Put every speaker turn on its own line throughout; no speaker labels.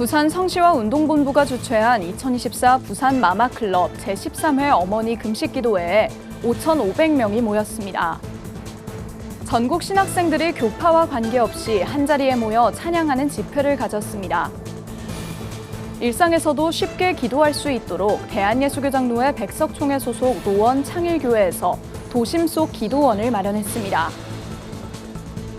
부산 성시와 운동본부가 주최한 2024 부산 마마클럽 제13회 어머니 금식기도회에 5,500명이 모였습니다. 전국 신학생들이 교파와 관계없이 한자리에 모여 찬양하는 집회를 가졌습니다. 일상에서도 쉽게 기도할 수 있도록 대한예수교장로회 백석총회 소속 노원 창일교회에서 도심 속 기도원을 마련했습니다.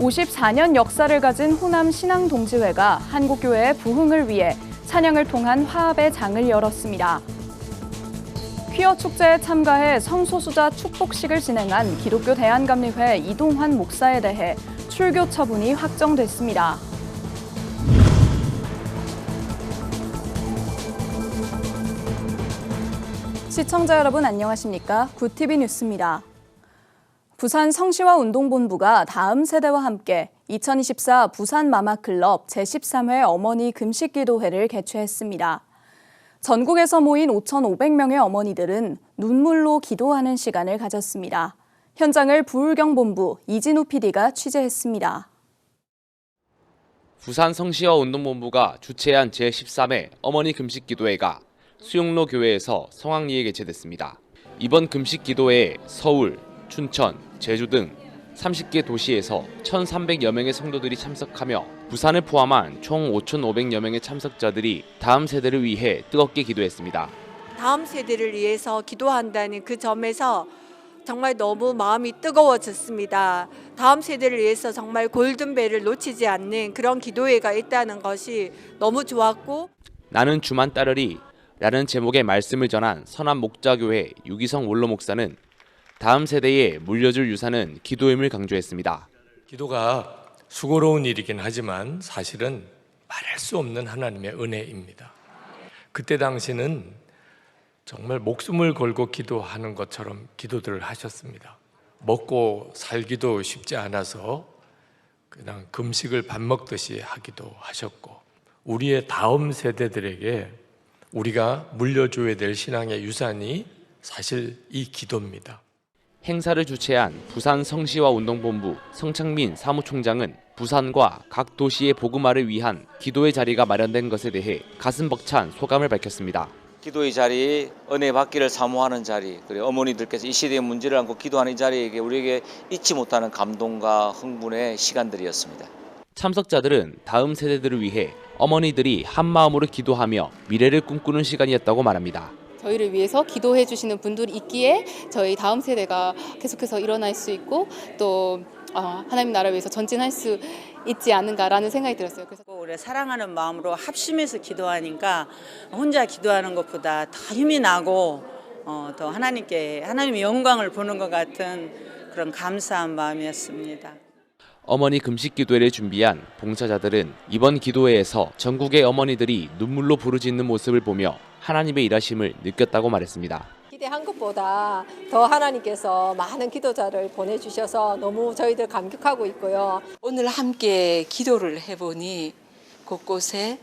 54년 역사를 가진 호남 신앙동지회가 한국교회의 부흥을 위해 찬양을 통한 화합의 장을 열었습니다. 퀴어 축제에 참가해 성소수자 축복식을 진행한 기독교 대한감리회 이동환 목사에 대해 출교 처분이 확정됐습니다. 시청자 여러분 안녕하십니까? 구티비 뉴스입니다. 부산 성시와 운동본부가 다음 세대와 함께 2024 부산 마마클럽 제13회 어머니 금식기도회를 개최했습니다. 전국에서 모인 5,500명의 어머니들은 눈물로 기도하는 시간을 가졌습니다. 현장을 부울경본부 이진우 PD가 취재했습니다.
부산 성시어 운동본부가 주최한 제13회 어머니 금식 기도회가 수용로 교회에서 성황리에 개최됐습니다. 이번 금식 기도회에 서울, 춘천, 제주 등 30개 도시에서 1,300여 명의 성도들이 참석하며 부산을 포함한 총 5,500여 명의 참석자들이 다음 세대를 위해 뜨겁게 기도했습니다.
다음 세대를 위해서 기도한다는 그 점에서 정말 너무 마음이 뜨거워졌습니다. 다음 세대를 위해서 정말 골든벨을 놓치지 않는 그런 기도회가 있다는 것이 너무 좋았고
나는 주만 따르리 라는 제목의 말씀을 전한 선한 목자교회 유기성 원로 목사는 다음 세대에 물려줄 유산은 기도임을 강조했습니다.
기도가 수고로운 일이긴 하지만 사실은 말할 수 없는 하나님의 은혜입니다. 그때 당시는 정말 목숨을 걸고 기도하는 것처럼 기도들을 하셨습니다. 먹고 살기도 쉽지 않아서 그냥 금식을 밥 먹듯이 하기도 하셨고 우리의 다음 세대들에게 우리가 물려줘야 될 신앙의 유산이 사실 이 기도입니다.
행사를 주최한 부산 성시와 운동본부 성창민 사무총장은 부산과 각 도시의 복음화를 위한 기도의 자리가 마련된 것에 대해 가슴 벅찬 소감을 밝혔습니다.
기도의 자리, 은혜 받기를 사모하는 자리, 그리고 어머니들께서 이 시대의 문제를 안고 기도하는 이 자리에게 우리에게 잊지 못하는 감동과 흥분의 시간들이었습니다.
참석자들은 다음 세대들을 위해 어머니들이 한 마음으로 기도하며 미래를 꿈꾸는 시간이었다고 말합니다.
저희를 위해서 기도해 주시는 분들이 있기에 저희 다음 세대가 계속해서 일어날 수 있고 또 어, 하나님 나라 위해서 전진할 수 있지 않은가라는 생각이 들었어요. 그래서
우리 사랑하는 마음으로 합심해서 기도하니까 혼자 기도하는 것보다 더 힘이 나고 어, 더 하나님께 하나님의 영광을 보는 것 같은 그런 감사한 마음이었습니다.
어머니 금식 기도회를 준비한 봉사자들은 이번 기도회에서 전국의 어머니들이 눈물로 부르짖는 모습을 보며 하나님의 일하심을 느꼈다고 말했습니다.
기대한 것보다 더 하나님께서 많은 기도자를 보내주셔서 너무 저희들 감격하고 있고요.
오늘 함께 기도를 해보니 곳곳에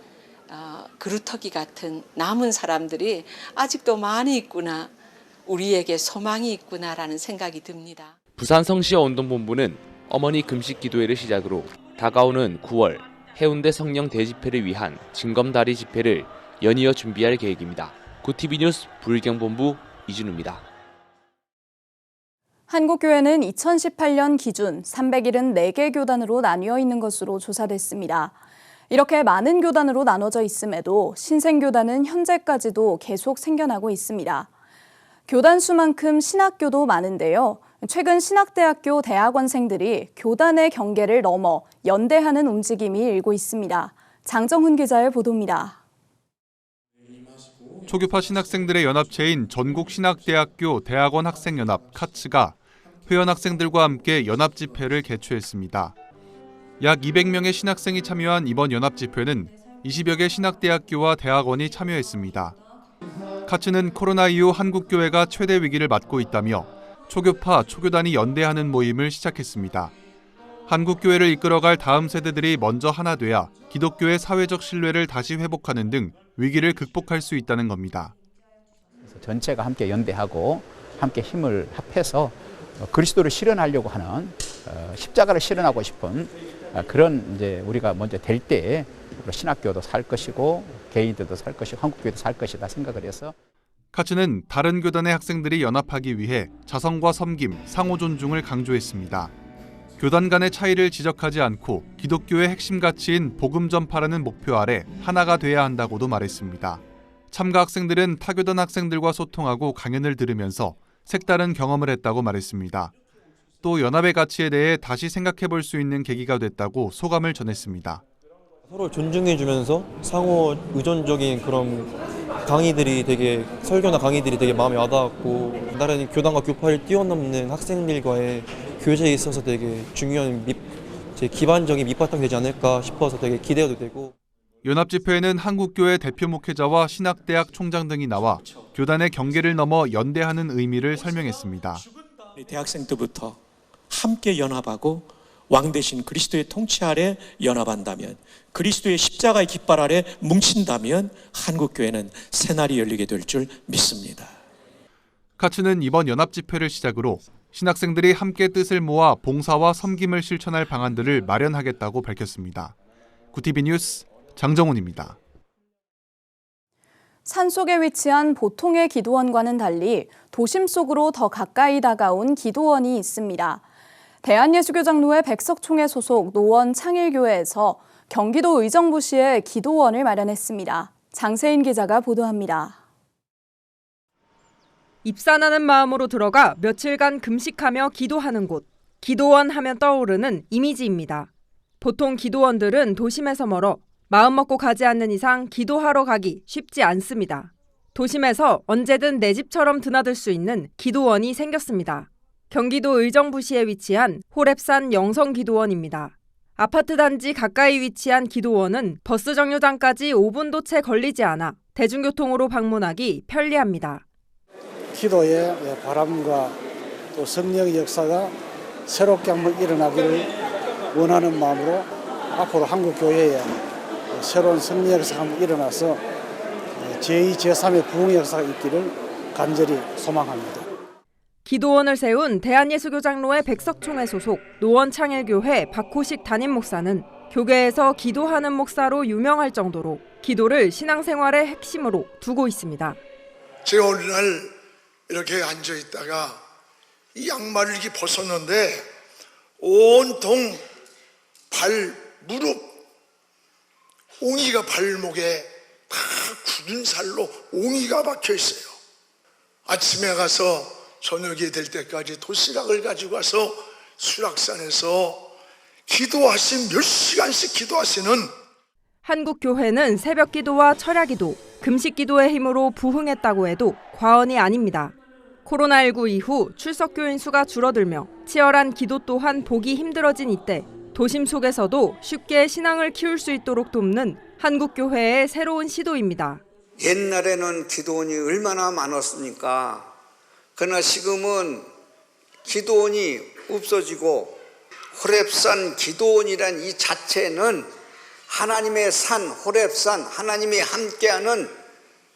어, 그루터기 같은 남은 사람들이 아직도 많이 있구나. 우리에게 소망이 있구나라는 생각이 듭니다.
부산 성시어 운동본부는 어머니 금식 기도회를 시작으로 다가오는 9월 해운대 성령 대집회를 위한 징검다리 집회를 연이어 준비할 계획입니다. 구티비 뉴스 불경본부 이준우입니다.
한국교회는 2018년 기준 374개 교단으로 나뉘어 있는 것으로 조사됐습니다. 이렇게 많은 교단으로 나눠져 있음에도 신생교단은 현재까지도 계속 생겨나고 있습니다. 교단 수만큼 신학교도 많은데요. 최근 신학대학교 대학원생들이 교단의 경계를 넘어 연대하는 움직임이 일고 있습니다. 장정훈 기자의 보도입니다.
초교파 신학생들의 연합체인 전국신학대학교 대학원 학생연합 카츠가 회원 학생들과 함께 연합 집회를 개최했습니다. 약 200명의 신학생이 참여한 이번 연합 집회는 20여 개 신학대학교와 대학원이 참여했습니다. 카츠는 코로나 이후 한국교회가 최대 위기를 맞고 있다며 초교파, 초교단이 연대하는 모임을 시작했습니다. 한국교회를 이끌어갈 다음 세대들이 먼저 하나 돼야 기독교의 사회적 신뢰를 다시 회복하는 등 위기를 극복할 수 있다는 겁니다.
전체가 함께 연대하고 함께 힘을 합해서 그리스도를 실현하려고 하는 어, 십자가를 실현하고 싶은 아, 그런 이제 우리가 먼저 될때 신학교도 살 것이고 개인들도 살 것이고 한국교회도 살 것이다 생각을 해서
카츠는 다른 교단의 학생들이 연합하기 위해 자성과 섬김, 상호 존중을 강조했습니다. 교단 간의 차이를 지적하지 않고 기독교의 핵심 가치인 복음 전파라는 목표 아래 하나가 돼야 한다고도 말했습니다. 참가 학생들은 타교단 학생들과 소통하고 강연을 들으면서 색다른 경험을 했다고 말했습니다. 또 연합의 가치에 대해 다시 생각해 볼 수 있는 계기가 됐다고 소감을 전했습니다.
서로 존중해 주면서 상호 의존적인 그런 강의들이 되게 설교나 강의들이 되게 마음에 와닿았고 나란히 교단과 교파를 뛰어넘는 학생들과의 교제에 있어서 되게 중요한 밑, 제 기반적인 밑바탕 되지 않을까 싶어서 되게 기대도 되고
연합 집회에는 한국교회 대표 목회자와 신학대학 총장 등이 나와 교단의 경계를 넘어 연대하는 의미를 설명했습니다.
대학생 때부터 함께 연합하고 왕 대신 그리스도의 통치 아래 연합한다면 그리스도의 십자가의 깃발 아래 뭉친다면 한국 교회는 새날이 열리게 될 줄 믿습니다.
카츠는 이번 연합 집회를 시작으로 신학생들이 함께 뜻을 모아 봉사와 섬김을 실천할 방안들을 마련하겠다고 밝혔습니다. 구티비 뉴스 장정훈입니다.
산 속에 위치한 보통의 기도원과는 달리 도심 속으로 더 가까이 다가온 기도원이 있습니다. 대한예수교장로회 백석총회 소속 노원 창일교회에서 경기도 의정부시에 기도원을 마련했습니다. 장세인 기자가 보도합니다.
입산하는 마음으로 들어가 며칠간 금식하며 기도하는 곳. 기도원 하면 떠오르는 이미지입니다. 보통 기도원들은 도심에서 멀어 마음 먹고 가지 않는 이상 기도하러 가기 쉽지 않습니다. 도심에서 언제든 내 집처럼 드나들 수 있는 기도원이 생겼습니다. 경기도 의정부시에 위치한 호랩산 영성기도원입니다. 아파트 단지 가까이 위치한 기도원은 버스 정류장까지 5분도 채 걸리지 않아 대중교통으로 방문하기 편리합니다.
기도의 바람과 또 성령의 역사가 새롭게 한번 일어나기를 원하는 마음으로 앞으로 한국 교회에 새로운 성령 역사가 한번 일어나서 제2, 제3의 부흥 역사가 있기를 간절히 소망합니다.
기도원을 세운 대한예수교장로회 백석총회 소속 노원창일교회 박호식 담임 목사는 교계에서 기도하는 목사로 유명할 정도로 기도를 신앙생활의 핵심으로 두고 있습니다.
제가 어느 날 이렇게 앉아 있다가 이 양말을 이렇게 벗었는데 온통 발, 무릎, 옹이가 발목에 다 굳은 살로 옹이가 박혀 있어요. 아침에 가서 저녁이 될 때까지 도시락을 가지고 와서 수락산에서 기도하신 몇 시간씩 기도하시는
한국 교회는 새벽 기도와 철야 기도, 금식 기도의 힘으로 부흥했다고 해도 과언이 아닙니다. 코로나19 이후 출석 교인 수가 줄어들며 치열한 기도 또한 보기 힘들어진 이때 도심 속에서도 쉽게 신앙을 키울 수 있도록 돕는 한국 교회의 새로운 시도입니다.
옛날에는 기도원이 얼마나 많았습니까? 그러나 지금은 기도원이 없어지고 호랩산 기도원이란 이 자체는 하나님의 산 호랩산 하나님이 함께하는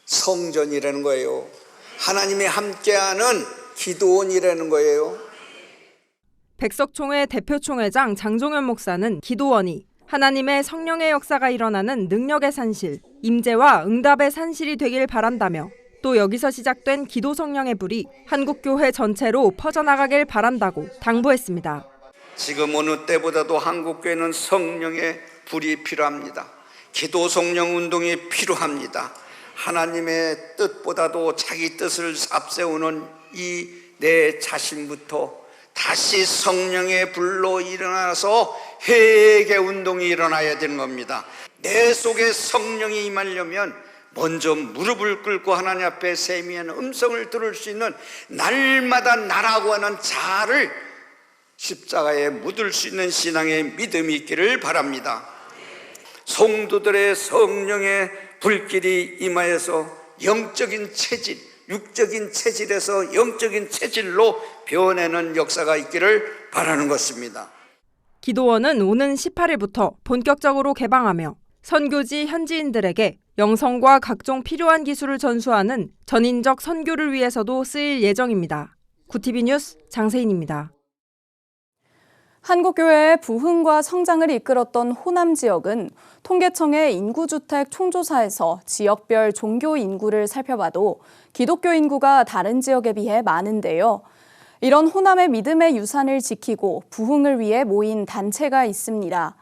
성전이라는 거예요. 하나님이 함께하는 기도원이라는 거예요.
백석총회 대표총회장 장종현 목사는 기도원이 하나님의 성령의 역사가 일어나는 능력의 산실, 임재와 응답의 산실이 되길 바란다며 또 여기서 시작된 기도 성령의 불이 한국 교회 전체로 퍼져나가길 바란다고 당부했습니다.
지금 어느 때보다도 한국 교회는 성령의 불이 필요합니다. 기도 성령 운동이 필요합니다. 하나님의 뜻보다도 자기 뜻을 앞세우는 이 내 자신부터 다시 성령의 불로 일어나서 회개 운동이 일어나야 되는 겁니다. 내 속에 성령이 임하려면 먼저 무릎을 꿇고 하나님 앞에 세미한 음성을 들을 수 있는 날마다 나라고 하는 자아를 십자가에 묻을 수 있는 신앙의 믿음이 있기를 바랍니다. 성도들의 성령의 불길이 임하여서 영적인 체질, 육적인 체질에서 영적인 체질로 변해는 역사가 있기를 바라는 것입니다.
기도원은 오는 18일부터 본격적으로 개방하며 선교지 현지인들에게 영성과 각종 필요한 기술을 전수하는 전인적 선교를 위해서도 쓰일 예정입니다. 구티비 뉴스 장세인입니다.
한국교회의 부흥과 성장을 이끌었던 호남 지역은 통계청의 인구주택 총조사에서 지역별 종교 인구를 살펴봐도 기독교 인구가 다른 지역에 비해 많은데요. 이런 호남의 믿음의 유산을 지키고 부흥을 위해 모인 단체가 있습니다.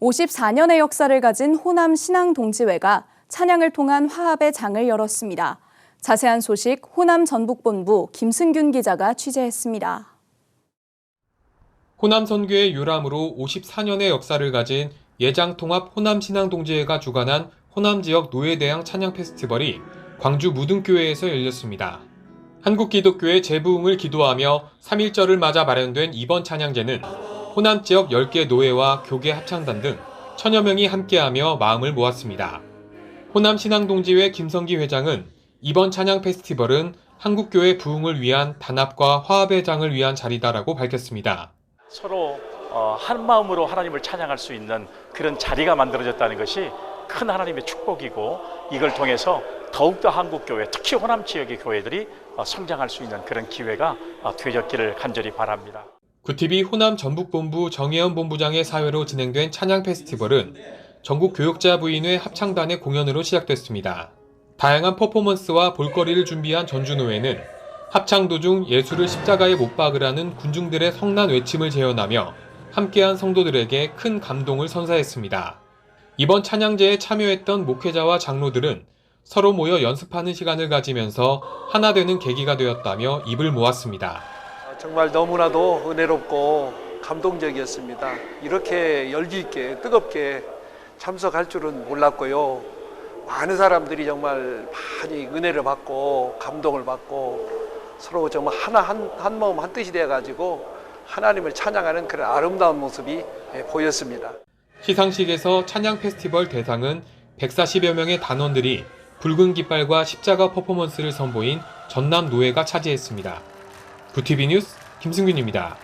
54년의 역사를 가진 호남 신앙동지회가 찬양을 통한 화합의 장을 열었습니다. 자세한 소식 호남 전북본부 김승균 기자가 취재했습니다.
호남 선교의 유람으로 54년의 역사를 가진 예장통합 호남신앙동지회가 주관한 호남 지역 노예대항 찬양 페스티벌이 광주 무등교회에서 열렸습니다. 한국기독교의 재부흥을 기도하며 3.1절을 맞아 마련된 이번 찬양제는 호남 지역 10개 노예와 교계 합창단 등 천여 명이 함께하며 마음을 모았습니다. 호남신앙동지회 김성기 회장은 이번 찬양 페스티벌은 한국교회 부흥을 위한 단합과 화합의 장을 위한 자리다라고 밝혔습니다.
서로 어, 한 마음으로 하나님을 찬양할 수 있는 그런 자리가 만들어졌다는 것이 큰 하나님의 축복이고 이걸 통해서 더욱더 한국 교회, 특히 호남 지역의 교회들이 어, 성장할 수 있는 그런 기회가 어, 되졌기를 간절히 바랍니다.
구티비 호남 전북본부 정혜연 본부장의 사회로 진행된 찬양 페스티벌은 전국 교육자 부인회 합창단의 공연으로 시작됐습니다. 다양한 퍼포먼스와 볼거리를 준비한 전주노회는 합창 도중 예수를 십자가에 못 박으라는 군중들의 성난 외침을 재현하며 함께한 성도들에게 큰 감동을 선사했습니다. 이번 찬양제에 참여했던 목회자와 장로들은 서로 모여 연습하는 시간을 가지면서 하나 되는 계기가 되었다며 입을 모았습니다.
정말 너무나도 은혜롭고 감동적이었습니다. 이렇게 열기 있게 뜨겁게 참석할 줄은 몰랐고요. 많은 사람들이 정말 많이 은혜를 받고 감동을 받고 서로 정말 하나 한, 한 마음 한 뜻이 되어 가지고 하나님을 찬양하는 그런 아름다운 모습이 예, 보였습니다.
시상식에서 찬양 페스티벌 대상은 140여 명의 단원들이 붉은 깃발과 십자가 퍼포먼스를 선보인 전남 노예가 차지했습니다. 부티비 뉴스 김승균입니다.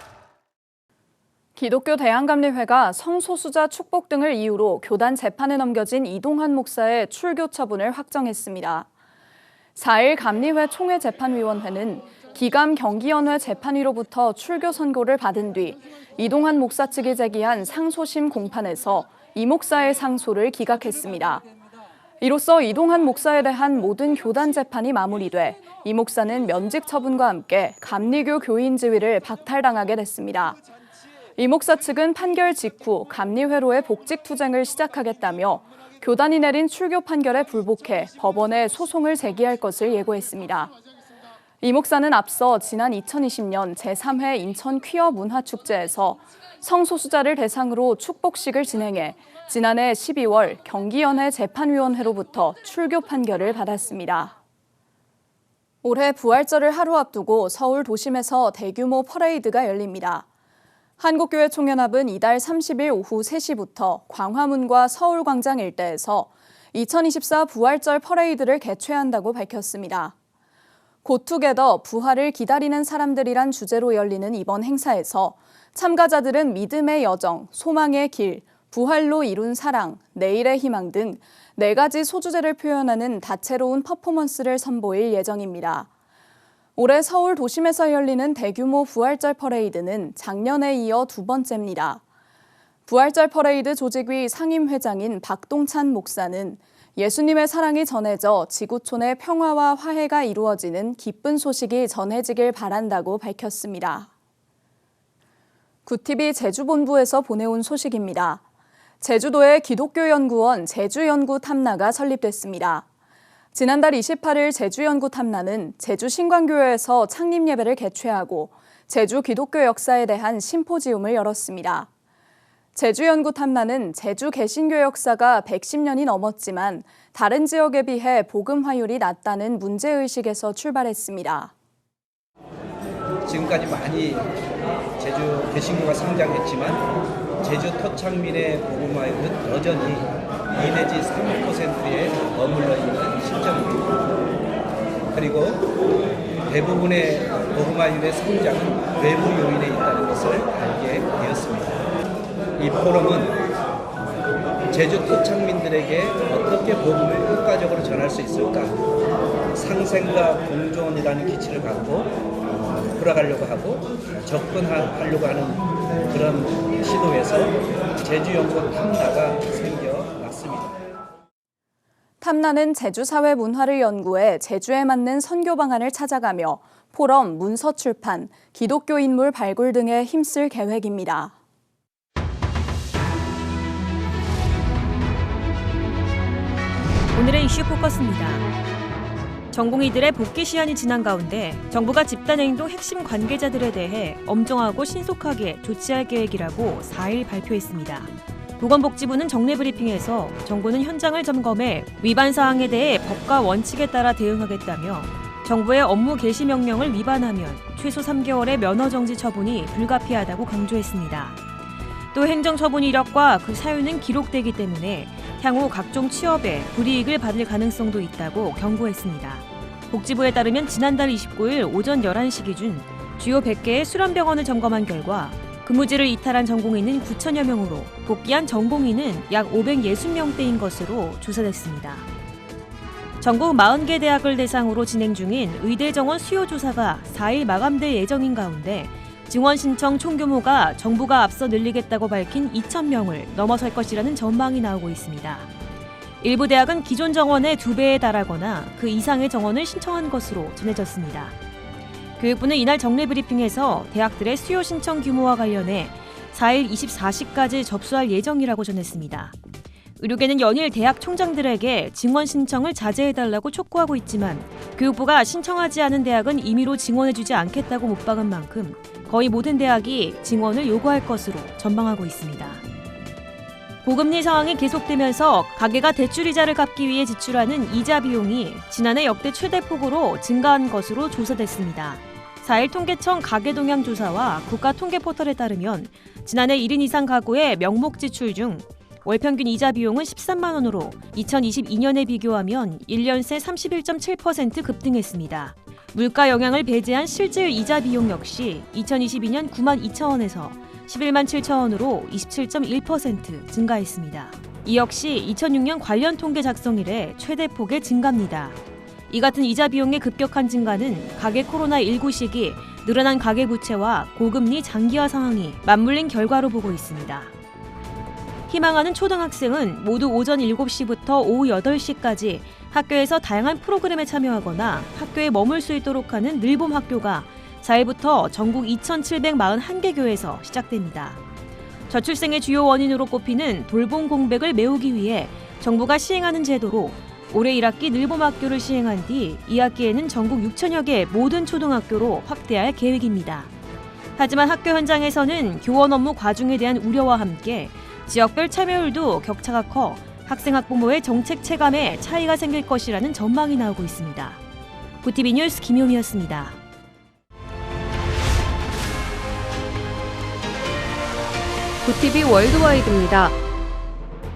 기독교 대한감리회가 성소수자 축복 등을 이유로 교단 재판에 넘겨진 이동환 목사의 출교 처분을 확정했습니다. 4일 감리회 총회 재판위원회는 기감 경기연회 재판위로부터 출교 선고를 받은 뒤 이동환 목사 측이 제기한 상소심 공판에서 이 목사의 상소를 기각했습니다. 이로써 이동환 목사에 대한 모든 교단 재판이 마무리돼 이 목사는 면직 처분과 함께 감리교 교인 지위를 박탈당하게 됐습니다. 이 목사 측은 판결 직후 감리회로의 복직 투쟁을 시작하겠다며 교단이 내린 출교 판결에 불복해 법원에 소송을 제기할 것을 예고했습니다. 이 목사는 앞서 지난 2020년 제3회 인천 퀴어 문화축제에서 성소수자를 대상으로 축복식을 진행해 지난해 12월 경기연회 재판위원회로부터 출교 판결을 받았습니다. 올해 부활절을 하루 앞두고 서울 도심에서 대규모 퍼레이드가 열립니다. 한국교회 총연합은 이달 30일 오후 3시부터 광화문과 서울광장 일대에서 2024 부활절 퍼레이드를 개최한다고 밝혔습니다. 고투게더 부활을 기다리는 사람들이란 주제로 열리는 이번 행사에서 참가자들은 믿음의 여정, 소망의 길, 부활로 이룬 사랑, 내일의 희망 등 네 가지 소주제를 표현하는 다채로운 퍼포먼스를 선보일 예정입니다. 올해 서울 도심에서 열리는 대규모 부활절 퍼레이드는 작년에 이어 두 번째입니다. 부활절 퍼레이드 조직위 상임회장인 박동찬 목사는 예수님의 사랑이 전해져 지구촌의 평화와 화해가 이루어지는 기쁜 소식이 전해지길 바란다고 밝혔습니다. 구티비 제주본부에서 보내온 소식입니다. 제주도의 기독교연구원 제주연구탐나가 설립됐습니다. 지난달 28일 제주연구 탐나는 제주 신광교회에서 창립 예배를 개최하고 제주 기독교 역사에 대한 심포지움을 열었습니다. 제주연구 탐나는 제주 개신교 역사가 110년이 넘었지만 다른 지역에 비해 복음 화율이 낮다는 문제의식에서 출발했습니다.
지금까지 많이 제주 개신교가 성장했지만 제주 토착민의 복음화율은 여전히 2 내지 3%에 머물러 있는 실정입니다. 그리고 대부분의 복음화율의 성장은 외부 요인에 있다는 것을 알게 되었습니다. 이 포럼은 제주 토착민들에게 어떻게 복음을 효과적으로 전할 수 있을까? 상생과 공존이라는 기치를 갖고 돌아가려고 하고 접근하려고 하는 그런 시도에서 제주 연구 탐나가 생겨났습니다.
탐나는 제주 사회 문화를 연구해 제주에 맞는 선교 방안을 찾아가며 포럼, 문서 출판, 기독교 인물 발굴 등에 힘쓸 계획입니다.
오늘의 이슈 포커스입니다. 전공의들의 복귀 시한이 지난 가운데 정부가 집단행동 핵심 관계자들에 대해 엄정하고 신속하게 조치할 계획이라고 4일 발표했습니다. 보건복지부는 정례 브리핑에서 정부는 현장을 점검해 위반 사항에 대해 법과 원칙에 따라 대응하겠다며 정부의 업무 개시 명령을 위반하면 최소 3개월의 면허 정지 처분이 불가피하다고 강조했습니다. 또 행정 처분 이력과 그 사유는 기록되기 때문에 향후 각종 취업에 불이익을 받을 가능성도 있다고 경고했습니다. 복지부에 따르면 지난달 29일 오전 11시 기준 주요 100개의 수련병원을 점검한 결과 근무지를 이탈한 전공의는 9천여 명으로 복귀한 전공의는 약 560명대인 것으로 조사됐습니다. 전국 40개 대학을 대상으로 진행 중인 의대 정원 수요 조사가 4일 마감될 예정인 가운데 증원 신청 총 규모가 정부가 앞서 늘리겠다고 밝힌 2,000명을 넘어설 것이라는 전망이 나오고 있습니다. 일부 대학은 기존 정원의 두 배에 달하거나 그 이상의 정원을 신청한 것으로 전해졌습니다. 교육부는 이날 정례 브리핑에서 대학들의 수요 신청 규모와 관련해 4일 24시까지 접수할 예정이라고 전했습니다. 의료계는 연일 대학 총장들에게 증원 신청을 자제해달라고 촉구하고 있지만 교육부가 신청하지 않은 대학은 임의로 증원해주지 않겠다고 못 박은 만큼 거의 모든 대학이 증원을 요구할 것으로 전망하고 있습니다. 고금리 상황이 계속되면서 가계가 대출 이자를 갚기 위해 지출하는 이자 비용이 지난해 역대 최대 폭으로 증가한 것으로 조사됐습니다. 4일 통계청 가계동향 조사와 국가통계포털에 따르면 지난해 1인 이상 가구의 명목 지출 중 월 평균 이자 비용은 13만 원으로 2022년에 비교하면 1년 새 31.7% 급등했습니다. 물가 영향을 배제한 실질 이자 비용 역시 2022년 9만 2천 원에서 11만 7천 원으로 27.1% 증가했습니다. 이 역시 2006년 관련 통계 작성 이래 최대 폭의 증가입니다. 이 같은 이자 비용의 급격한 증가는 가계 코로나19 시기 늘어난 가계 부채와 고금리 장기화 상황이 맞물린 결과로 보고 있습니다. 희망하는 초등학생은 모두 오전 7시부터 오후 8시까지 학교에서 다양한 프로그램에 참여하거나 학교에 머물 수 있도록 하는 늘봄 학교가 4일부터 전국 2,741개 교에서 시작됩니다. 저출생의 주요 원인으로 꼽히는 돌봄 공백을 메우기 위해 정부가 시행하는 제도로 올해 1학기 늘봄 학교를 시행한 뒤 2학기에는 전국 6천여 개 모든 초등학교로 확대할 계획입니다. 하지만 학교 현장에서는 교원 업무 과중에 대한 우려와 함께 지역별 참여율도 격차가 커 학생 학부모의 정책 체감에 차이가 생길 것이라는 전망이 나오고 있습니다. 부티비 뉴스 김효미였습니다.
부티비 월드와이드입니다.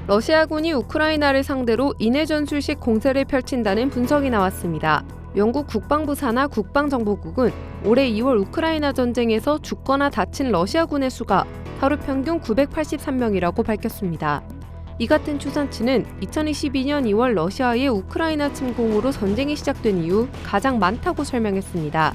러시아군이 우크라이나를 상대로 인해 전술식 공세를 펼친다는 분석이 나왔습니다. 영국 국방부 산하 국방정보국은 올해 2월 우크라이나 전쟁에서 죽거나 다친 러시아군의 수가 하루 평균 983명이라고 밝혔습니다. 이 같은 추산치는 2022년 2월 러시아의 우크라이나 침공으로 전쟁이 시작된 이후 가장 많다고 설명했습니다.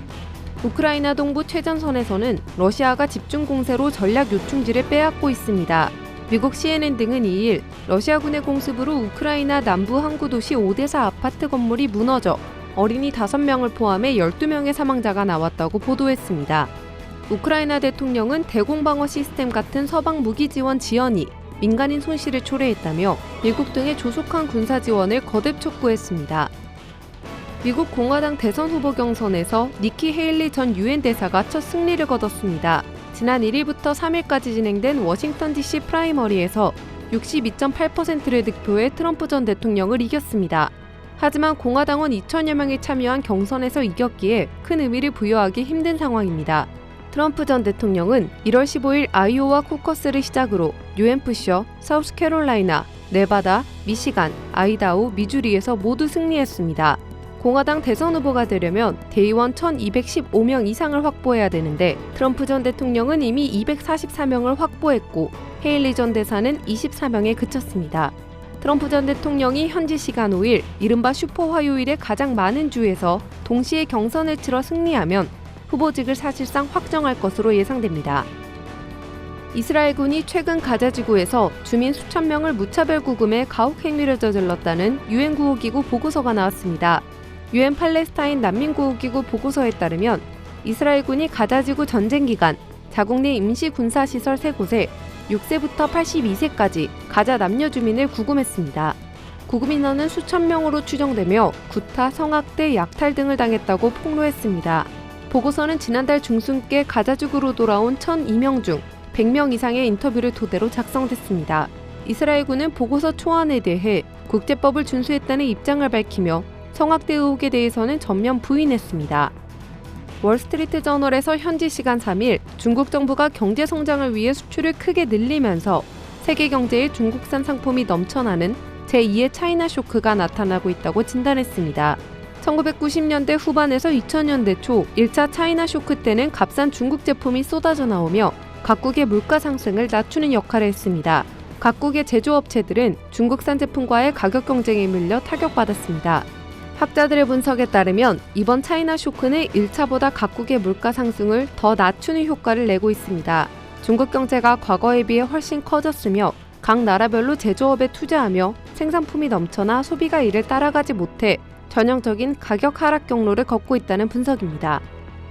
우크라이나 동부 최전선에서는 러시아가 집중 공세로 전략 요충지를 빼앗고 있습니다. 미국 CNN 등은 2일 러시아군의 공습으로 우크라이나 남부 항구 도시 오데사 아파트 건물이 무너져 어린이 5명을 포함해 12명의 사망자가 나왔다고 보도했습니다. 우크라이나 대통령은 대공방어 시스템 같은 서방 무기 지원 지연이 민간인 손실을 초래했다며 미국 등의 조속한 군사 지원을 거듭 촉구했습니다. 미국 공화당 대선 후보 경선에서 니키 헤일리 전 유엔 대사가 첫 승리를 거뒀습니다. 지난 1일부터 3일까지 진행된 워싱턴 DC 프라이머리에서 62.8%를 득표해 트럼프 전 대통령을 이겼습니다. 하지만 공화당원 2천여 명이 참여한 경선에서 이겼기에 큰 의미를 부여하기 힘든 상황입니다. 트럼프 전 대통령은 1월 15일 아이오와 코커스를 시작으로 뉴햄프셔, 사우스캐롤라이나, 네바다, 미시간, 아이다호, 미주리에서 모두 승리했습니다. 공화당 대선 후보가 되려면 대의원 1215명 이상을 확보해야 되는데 트럼프 전 대통령은 이미 244명을 확보했고 헤일리 전 대사는 24명에 그쳤습니다. 트럼프 전 대통령이 현지 시간 5일 이른바 슈퍼 화요일에 가장 많은 주에서 동시에 경선을 치러 승리하면 후보직을 사실상 확정할 것으로 예상됩니다. 이스라엘군이 최근 가자 지구에서 주민 수천 명을 무차별 구금해 가혹 행위를 저질렀다는 유엔 구호기구 보고서가 나왔습니다. 유엔 팔레스타인 난민 구호기구 보고서에 따르면 이스라엘군이 가자 지구 전쟁 기간 자국 내 임시 군사 시설 세 곳에 6세부터 82세까지 가자 남녀 주민을 구금했습니다. 구금 인원은 수천 명으로 추정되며 구타, 성학대, 약탈 등을 당했다고 폭로했습니다. 보고서는 지난달 중순께 가자죽으로 돌아온 1,002명 중 100명 이상의 인터뷰를 토대로 작성됐습니다. 이스라엘군은 보고서 초안에 대해 국제법을 준수했다는 입장을 밝히며 성학대 의혹에 대해서는 전면 부인했습니다. 월스트리트 저널에서 현지 시간 3일 중국 정부가 경제 성장을 위해 수출을 크게 늘리면서 세계 경제에 중국산 상품이 넘쳐나는 제2의 차이나 쇼크가 나타나고 있다고 진단했습니다. 1990년대 후반에서 2000년대 초 1차 차이나 쇼크 때는 값싼 중국 제품이 쏟아져 나오며 각국의 물가 상승을 낮추는 역할을 했습니다. 각국의 제조업체들은 중국산 제품과의 가격 경쟁에 밀려 타격받았습니다. 학자들의 분석에 따르면 이번 차이나 쇼크는 1차보다 각국의 물가 상승을 더 낮추는 효과를 내고 있습니다. 중국 경제가 과거에 비해 훨씬 커졌으며 각 나라별로 제조업에 투자하며 생산품이 넘쳐나 소비가 이를 따라가지 못해 전형적인 가격 하락 경로를 걷고 있다는 분석입니다.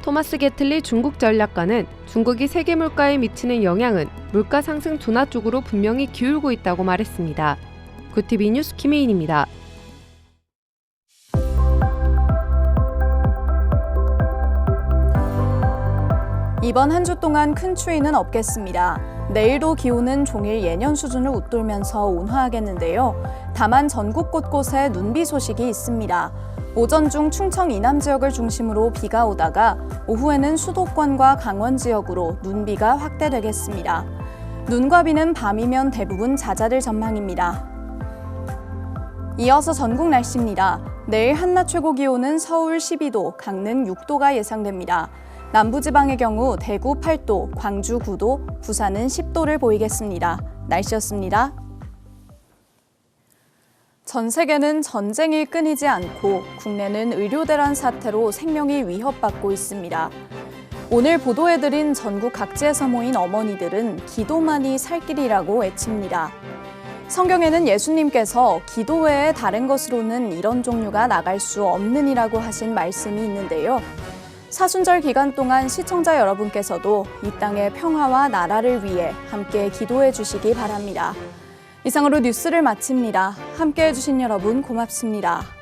토마스 게틀리 중국 전략가는 중국이 세계 물가에 미치는 영향은 물가 상승 둔화 쪽으로 분명히 기울고 있다고 말했습니다. 구티비 뉴스 김혜인입니다.
이번 한 주 동안 큰 추위는 없겠습니다. 내일도 기온은 종일 예년 수준을 웃돌면서 온화하겠는데요. 다만 전국 곳곳에 눈비 소식이 있습니다. 오전 중 충청 이남 지역을 중심으로 비가 오다가 오후에는 수도권과 강원 지역으로 눈비가 확대되겠습니다. 눈과 비는 밤이면 대부분 잦아들 전망입니다. 이어서 전국 날씨입니다. 내일 한낮 최고 기온은 서울 12도, 강릉 6도가 예상됩니다. 남부지방의 경우 대구 8도, 광주 9도, 부산은 10도를 보이겠습니다. 날씨였습니다. 전 세계는 전쟁이 끊이지 않고 국내는 의료 대란 사태로 생명이 위협받고 있습니다. 오늘 보도해드린 전국 각지에서 모인 어머니들은 기도만이 살 길이라고 외칩니다. 성경에는 예수님께서 기도 외에 다른 것으로는 이런 종류가 나갈 수 없느니라고 하신 말씀이 있는데요. 사순절 기간 동안 시청자 여러분께서도 이 땅의 평화와 나라를 위해 함께 기도해 주시기 바랍니다. 이상으로 뉴스를 마칩니다. 함께 해주신 여러분 고맙습니다.